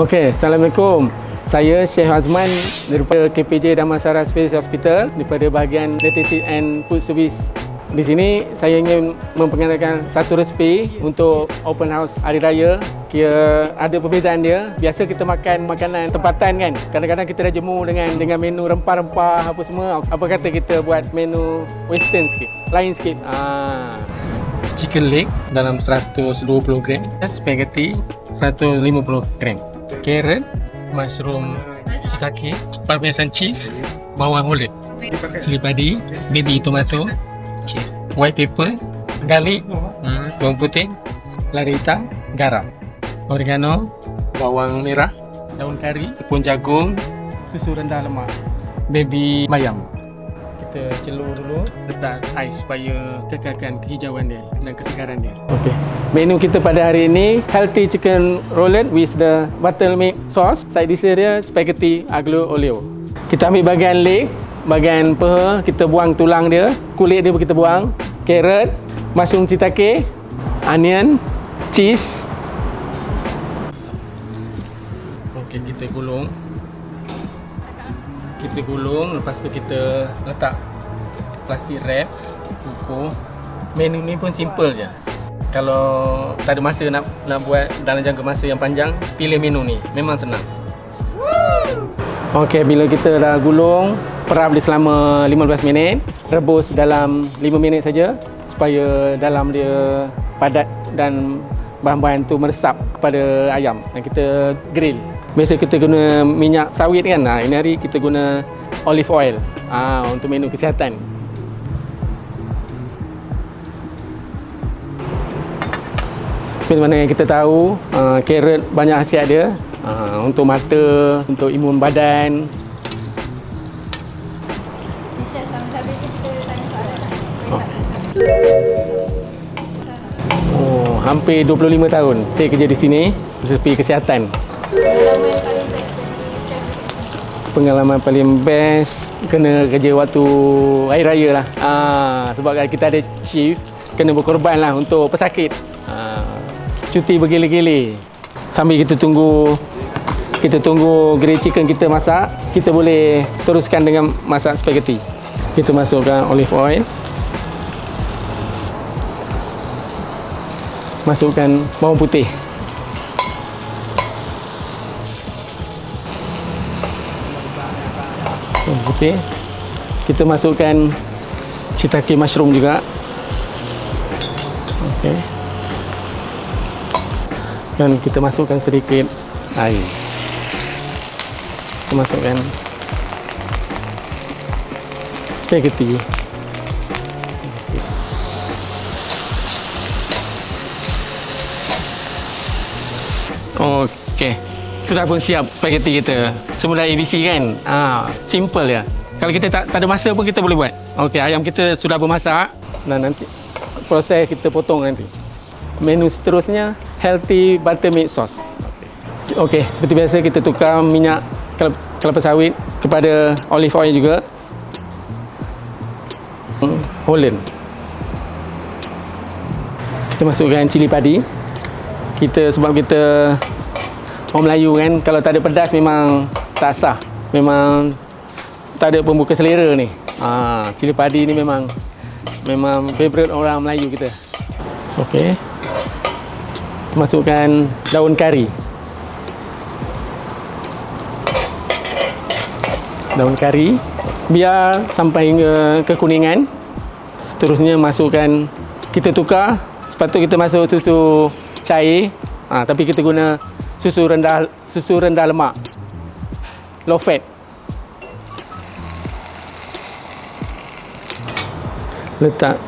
Okey, Assalamualaikum. Saya Syekh Azman daripada KPJ Damansara Space Hospital daripada bahagian Dietetics and Food Service. Di sini saya ingin memperkenalkan satu resipi untuk open house hari raya. Kira ada perbezaan dia. Biasa kita makan makanan tempatan kan. Kadang-kadang kita dah jemu dengan dengan menu rempah-rempah apa semua. Apa kata kita buat menu western sikit. Lain sikit. Ah. Chicken leg dalam 120 gram. Spaghetti 150 gram. Carrot, mushroom shiitake, parmesan cheese, bawang mulut, cili padi, baby tomato, white pepper, garlic, hmm, bawang putih, lada hitam, garam, oregano, bawang merah, daun kari, tepung jagung, susu rendah lemak, baby bayam. Kita celur dulu, letak ais supaya kekalkan kehijauan dia dan kesegaran dia. Okey. Menu kita pada hari ini healthy chicken roulette with the buttermilk sauce. Side dish dia spaghetti aglio olio. Kita ambil bahagian leg, bahagian peha, kita buang tulang dia, kulit dia kita buang, carrot, mushroom shiitake, onion, cheese. Okey, kita gulung. Kita gulung, lepas tu kita letak plastik wrap, kukuh. Menu ni pun simple je. Kalau tak ada masa nak nak buat dalam jangka masa yang panjang, pilih menu ni. Memang senang. Okey, bila kita dah gulung, perap dia selama 15 minit, rebus dalam 5 minit saja supaya dalam dia padat dan bahan-bahan tu meresap kepada ayam dan kita grill. Biasa kita guna minyak sawit kan. Ha, ini hari kita guna olive oil ha, untuk menu kesihatan. Seperti mana yang kita tahu, uh, carrot banyak khasiat dia uh, untuk mata, untuk imun badan. Oh, hampir 25 tahun saya kerja di sini sepi kesihatan. Pengalaman paling best kena kerja waktu hari raya lah. Ah, sebab kita ada shift kena berkorban lah untuk pesakit. Cuti bergila-gila. Sambil kita tunggu kita tunggu grilled chicken kita masak, kita boleh teruskan dengan masak spaghetti. Kita masukkan olive oil. Masukkan bawang putih. Bawang putih. Kita masukkan shiitake mushroom juga. Okey. Dan kita masukkan sedikit air. Kita masukkan spaghetti. Okey. Sudah pun siap spaghetti kita. Semula ABC kan? Ah, simple ya. Kalau kita tak, tak ada masa pun kita boleh buat. Okey, ayam kita sudah bermasak dan nanti proses kita potong nanti. Menu seterusnya healthy buttermilk sauce. Okey, seperti biasa kita tukar minyak kelapa, sawit kepada olive oil juga. Hmm, Holland. Kita masukkan cili padi. Kita sebab kita orang Melayu kan kalau tak ada pedas memang tak sah. Memang tak ada pembuka selera ni. Ah, cili padi ni memang memang favorite orang Melayu kita. Okey. Masukkan daun kari. Daun kari. Biar sampai kekuningan. Seterusnya masukkan. Kita tukar. Sepatutnya kita masuk susu cair. Ha, tapi kita guna susu rendah susu rendah lemak. Low fat. Letak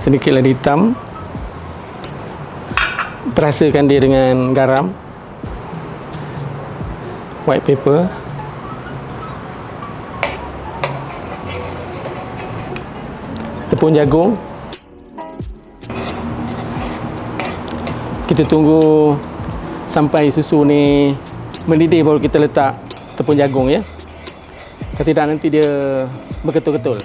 sedikit lada hitam perasakan dia dengan garam white pepper tepung jagung. Kita tunggu sampai susu ni mendidih baru kita letak tepung jagung ya. Kalau tidak nanti dia berketul-ketul.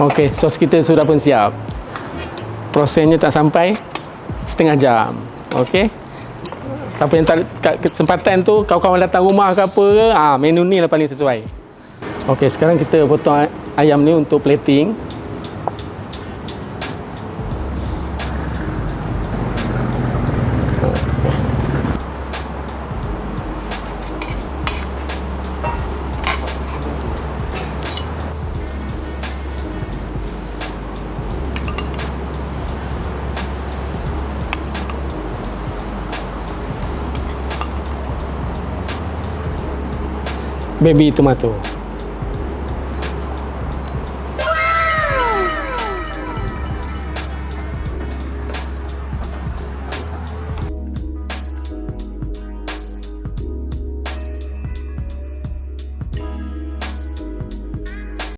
Okey, sos kita sudah pun siap. Prosesnya tak sampai setengah jam. Okey. Siapa yang tak kesempatan tu kawan-kawan datang rumah ke apa ke, ah menu ni lah paling sesuai. Okey, sekarang kita potong ayam ni untuk plating. Baby tomato.